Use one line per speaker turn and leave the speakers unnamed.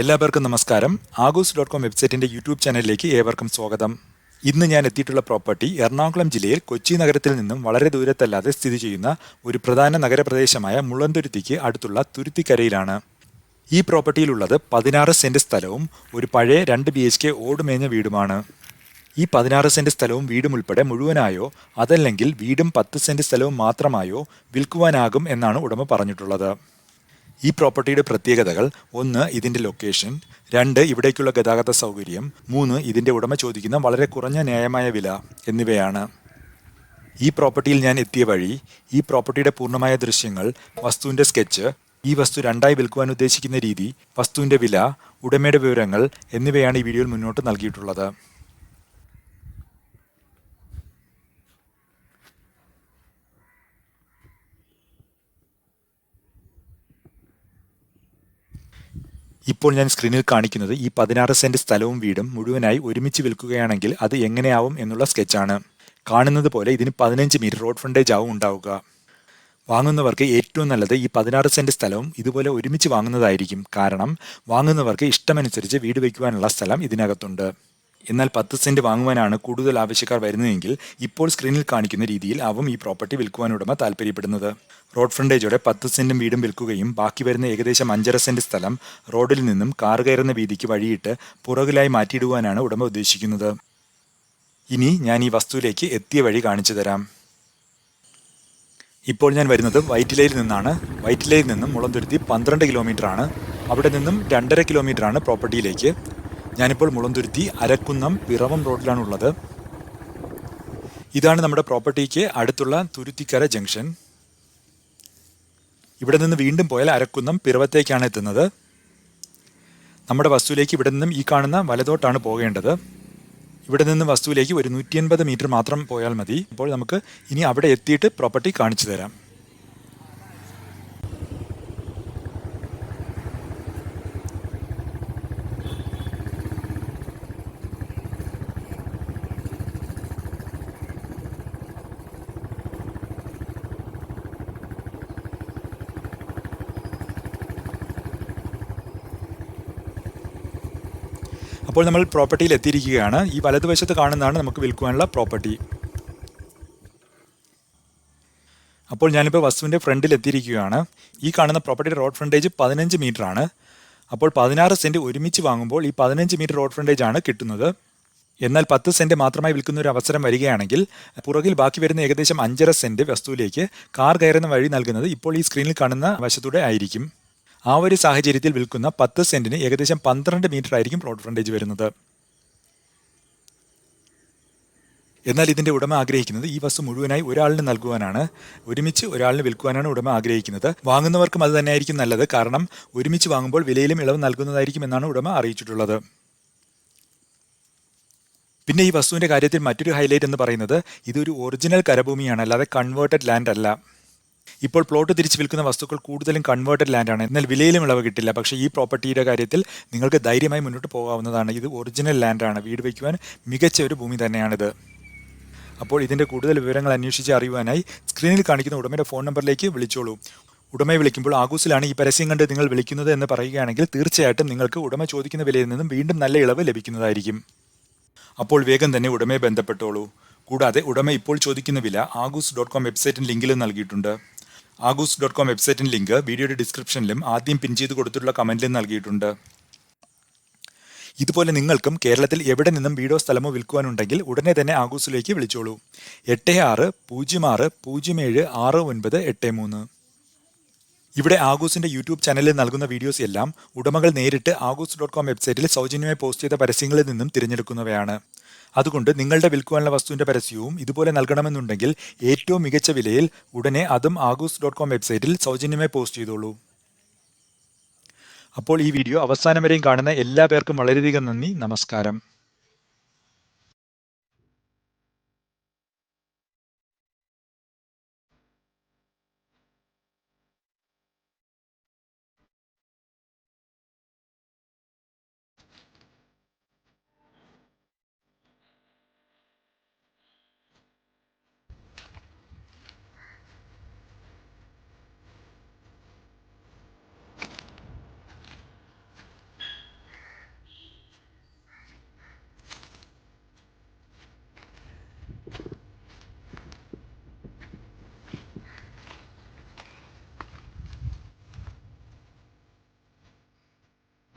എല്ലാവർക്കും നമസ്കാരം. ആഗോസ് ഡോട്ട് കോം വെബ്സൈറ്റിന്റെ യൂട്യൂബ് ചാനലിലേക്ക് ഏവർക്കും സ്വാഗതം. ഇന്ന് ഞാൻ എത്തിയിട്ടുള്ള പ്രോപ്പർട്ടി എറണാകുളം ജില്ലയിൽ കൊച്ചി നഗരത്തിൽ നിന്നും വളരെ ദൂരത്തല്ലാതെ സ്ഥിതി ചെയ്യുന്ന ഒരു പ്രധാന നഗരപ്രദേശമായ മുള്ളന്തുരുത്തിക്ക് അടുത്തുള്ള തുരുത്തിക്കരയിലാണ്. ഈ പ്രോപ്പർട്ടിയിലുള്ളത് പതിനാറ് സെന്റ് സ്ഥലവും ഒരു പഴയ രണ്ട് ബി എച്ച് കെ ഓടുമേഞ്ഞ വീടുമാണ്. ഈ പതിനാറ് സെന്റ് സ്ഥലവും വീടും ഉൾപ്പെടെ മുഴുവനായോ അതല്ലെങ്കിൽ വീടും പത്ത് സെന്റ് സ്ഥലവും മാത്രമായോ വിൽക്കുവാനാകും എന്നാണ് ഉടമ പറഞ്ഞിട്ടുള്ളത്. ഈ പ്രോപ്പർട്ടിയുടെ പ്രത്യേകതകൾ. ഒന്ന് ഇതിന്റെ ലൊക്കേഷൻ രണ്ട് ഇവിടേക്കുള്ള ഗതാഗത സൗകര്യം. മൂന്ന് ഇതിന്റെ ഉടമ ചോദിക്കുന്ന വളരെ കുറഞ്ഞ ന്യായമായ വില എന്നിവയാണ്. ഈ പ്രോപ്പർട്ടിയിൽ ഞാൻ എത്തിയ വഴി ഈ പ്രോപ്പർട്ടിയുടെ പൂർണമായ ദൃശ്യങ്ങൾ വസ്തുവിന്റെ സ്കെച്ച് ഈ വസ്തു രണ്ടായി വിൽക്കുവാൻ ഉദ്ദേശിക്കുന്ന രീതി വസ്തുവിന്റെ വില ഉടമയുടെ വിവരങ്ങൾ എന്നിവയാണ് ഈ വീഡിയോയിൽ മുന്നോട്ട് നൽകിയിട്ടുള്ളത്. ഇപ്പോൾ ഞാൻ സ്ക്രീനിൽ കാണിക്കുന്നത് ഈ പതിനാറ് സെന്റ് സ്ഥലവും വീടും മുഴുവനായി ഒരുമിച്ച് വിൽക്കുകയാണെങ്കിൽ അത് എങ്ങനെയാവും എന്നുള്ള സ്കെച്ചാണ്. കാണുന്നത് പോലെ ഇതിന് പതിനഞ്ച് മീറ്റർ റോഡ് ഫ്രണ്ടേജ് ആവും ഉണ്ടാവുക. വാങ്ങുന്നവർക്ക് ഏറ്റവും നല്ലത് ഈ പതിനാറ് സെന്റ് സ്ഥലവും ഇതുപോലെ ഒരുമിച്ച് വാങ്ങുന്നതായിരിക്കും. കാരണം വാങ്ങുന്നവർക്ക് ഇഷ്ടമനുസരിച്ച് വീട് വയ്ക്കുവാനുള്ള സ്ഥലം ഇതിനകത്തുണ്ട്. എന്നാൽ പത്ത് സെന്റ് വാങ്ങുവാനാണ് കൂടുതൽ ആവശ്യക്കാർ വരുന്നതെങ്കിൽ ഇപ്പോൾ സ്ക്രീനിൽ കാണിക്കുന്ന രീതിയിൽ ആവും ഈ പ്രോപ്പർട്ടി വിൽക്കുവാൻ ഉടമ താല്പര്യപ്പെടുന്നത്. റോഡ് ഫ്രണ്ടേജോടെ പത്ത് സെന്റും വീടും വിൽക്കുകയും ബാക്കി വരുന്ന ഏകദേശം അഞ്ചര സെന്റ് സ്ഥലം റോഡിൽ നിന്നും കാർ കയറുന്ന വീതിക്ക് വഴിയിട്ട് പുറകിലായി മാറ്റിയിടുവാനാണ് ഉടമ ഉദ്ദേശിക്കുന്നത്. ഇനി ഞാൻ ഈ വസ്തുവിലേക്ക് എത്തിയ വഴി കാണിച്ചു തരാം. ഇപ്പോൾ ഞാൻ വരുന്നത് വൈറ്റിലയിൽ നിന്നാണ്. വൈറ്റിലയിൽ നിന്നും മുളന്തുരുത്തി പന്ത്രണ്ട് കിലോമീറ്റർ ആണ് അവിടെ നിന്നും രണ്ടര കിലോമീറ്റർ ആണ് പ്രോപ്പർട്ടിയിലേക്ക്. ഞാനിപ്പോൾ മുളന്തുരുത്തി അരക്കുന്നം പിറവം റോഡിലാണ് ഉള്ളത് ഇതാണ് നമ്മുടെ പ്രോപ്പർട്ടിക്ക് അടുത്തുള്ള തുരുത്തിക്കര ജംഗ്ഷൻ. ഇവിടെ നിന്ന് വീണ്ടും പോയാൽ അരക്കുന്നം പിറവത്തേക്കാണ് എത്തുന്നത്. നമ്മുടെ വസ്തുവിലേക്ക് ഇവിടെ നിന്നും ഈ കാണുന്ന വലതോട്ടാണ് പോകേണ്ടത്. ഇവിടെ നിന്ന് വസ്തുവിലേക്ക് ഒരു നൂറ്റി മീറ്റർ മാത്രം പോയാൽ മതി. അപ്പോൾ നമുക്ക് ഇനി അവിടെ എത്തിയിട്ട് പ്രോപ്പർട്ടി കാണിച്ചു തരാം. അപ്പോൾ നമ്മൾ പ്രോപ്പർട്ടിയിൽ എത്തിയിരിക്കുകയാണ്. ഈ വലതുവശത്ത് കാണുന്നതാണ് നമുക്ക് വിൽക്കുവാനുള്ള പ്രോപ്പർട്ടി അപ്പോൾ ഞാനിപ്പോൾ വസ്തുവിന്റെ ഫ്രണ്ടിൽ എത്തിയിരിക്കുകയാണ്. ഈ കാണുന്ന പ്രോപ്പർട്ടിയുടെ റോഡ് ഫ്രണ്ടേജ് പതിനഞ്ച് മീറ്റർ ആണ്. അപ്പോൾ പതിനാറ് സെന്റ് ഒരുമിച്ച് വാങ്ങുമ്പോൾ ഈ പതിനഞ്ച് മീറ്റർ റോഡ് ഫ്രണ്ടേജ് ആണ് കിട്ടുന്നത്. എന്നാൽ പത്ത് സെന്റ് മാത്രമായി വിൽക്കുന്ന ഒരു അവസരം വരികയാണെങ്കിൽ പുറകിൽ ബാക്കി വരുന്ന ഏകദേശം അഞ്ചര സെന്റ് വസ്തുവിലേക്ക് കാർ കയറുന്ന വഴി നൽകുന്നത് ഇപ്പോൾ ഈ സ്ക്രീനിൽ കാണുന്ന വശത്തൂടെ ആയിരിക്കും. ആ ഒരു സാഹചര്യത്തിൽ വിൽക്കുന്ന പത്ത് സെന്റിന് ഏകദേശം പന്ത്രണ്ട് മീറ്റർ ആയിരിക്കും റോഡ് ഫ്രണ്ടേജ് വരുന്നത്. എന്നാൽ ഇതിന്റെ ഉടമ ആഗ്രഹിക്കുന്നത് ഈ വസ്തു മുഴുവനായി ഒരാളിന് നൽകുവാനാണ്. ഒരുമിച്ച് ഒരാളിന് വിൽക്കുവാനാണ് ഉടമ ആഗ്രഹിക്കുന്നത്. വാങ്ങുന്നവർക്കും അത് തന്നെയായിരിക്കും നല്ലത്. കാരണം ഒരുമിച്ച് വാങ്ങുമ്പോൾ വിലയിലും ഇളവ് നൽകുന്നതായിരിക്കും എന്നാണ് ഉടമ അറിയിച്ചിട്ടുള്ളത്. പിന്നെ ഈ വസ്തുവിന്റെ കാര്യത്തിൽ മറ്റൊരു ഹൈലൈറ്റ് എന്ന് പറയുന്നത് ഇതൊരു ഒറിജിനൽ കരഭൂമിയാണ്. അല്ലാതെ കൺവേർട്ടഡ് ലാൻഡ് അല്ല. ഇപ്പോൾ പ്ലോട്ട് തിരിച്ച് വിൽക്കുന്ന വസ്തുക്കൾ കൂടുതലും കൺവേർട്ടഡ് ലാൻഡാണ് എന്നാൽ വിലയിലും ഇളവ് കിട്ടില്ല. പക്ഷേ ഈ പ്രോപ്പർട്ടിയുടെ കാര്യത്തിൽ നിങ്ങൾക്ക് ധൈര്യമായി മുന്നോട്ട് പോകാവുന്നതാണ്. ഇത് ഒറിജിനൽ ലാൻഡാണ് വീട് വയ്ക്കുവാൻ മികച്ച ഒരു ഭൂമി തന്നെയാണിത്. അപ്പോൾ ഇതിന്റെ കൂടുതൽ വിവരങ്ങൾ അന്വേഷിച്ച് അറിയുവാനായി സ്ക്രീനിൽ കാണിക്കുന്ന ഉടമയുടെ ഫോൺ നമ്പറിലേക്ക് വിളിച്ചോളൂ. ഉടമയെ വിളിക്കുമ്പോൾ ആഗൂസിലാണ് ഈ പരസ്യം കണ്ട് നിങ്ങൾ വിളിക്കുന്നത് എന്ന് പറയുകയാണെങ്കിൽ തീർച്ചയായിട്ടും നിങ്ങൾക്ക് ഉടമ ചോദിക്കുന്ന വിലയിൽ നിന്നും വീണ്ടും നല്ല ഇളവ് ലഭിക്കുന്നതായിരിക്കും. അപ്പോൾ വേഗം തന്നെ ഉടമയെ ബന്ധപ്പെട്ടോളൂ. കൂടാതെ ഉടമ ഇപ്പോൾ ചോദിക്കുന്ന വില ആഗൂസ് ഡോട്ട് കോം വെബ്സൈറ്റിന് ലിങ്കിലും നൽകിയിട്ടുണ്ട്. ആഗൂസ് ഡോട്ട് കോം വെബ്സൈറ്റിന് ലിങ്ക് വീഡിയോയുടെ ഡിസ്ക്രിപ്ഷനിലും ആദ്യം പിൻ ചെയ്ത് കൊടുത്തിട്ടുള്ള കമന്റിലും നൽകിയിട്ടുണ്ട്. ഇതുപോലെ നിങ്ങൾക്കും കേരളത്തിൽ എവിടെ നിന്നും വീടോ സ്ഥലമോ വിൽക്കുവാനുണ്ടെങ്കിൽ ഉടനെ തന്നെ ആഗൂസിലേക്ക് വിളിച്ചോളൂ. എട്ട് ആറ് പൂജ്യം ആറ് പൂജ്യം ഏഴ് ആറ് ഒൻപത് എട്ട് മൂന്ന്. ഇവിടെ ആഗൂസിന്റെ യൂട്യൂബ് ചാനലിൽ നൽകുന്ന വീഡിയോസ് എല്ലാം ഉടമകൾ നേരിട്ട് ആഗൂസ് ഡോട്ട് കോം വെബ്സൈറ്റിൽ സൗജന്യമായി പോസ്റ്റ് ചെയ്ത പരസ്യങ്ങളിൽ നിന്നും തിരഞ്ഞെടുക്കുന്നവയാണ്. അതുകൊണ്ട് നിങ്ങളുടെ വിൽക്കുവാനുള്ള വസ്തുവിന്റെ പരസ്യവും ഇതുപോലെ നൽകണമെന്നുണ്ടെങ്കിൽ ഏറ്റവും മികച്ച വിലയിൽ ഉടനെ അതും ആഗൂസ് ഡോട്ട് കോം വെബ്സൈറ്റിൽ സൗജന്യമായി പോസ്റ്റ് ചെയ്തോളൂ. അപ്പോൾ ഈ വീഡിയോ അവസാനം വരെയും കാണുന്ന എല്ലാ പേർക്കും വളരെയധികം നന്ദി. നമസ്കാരം.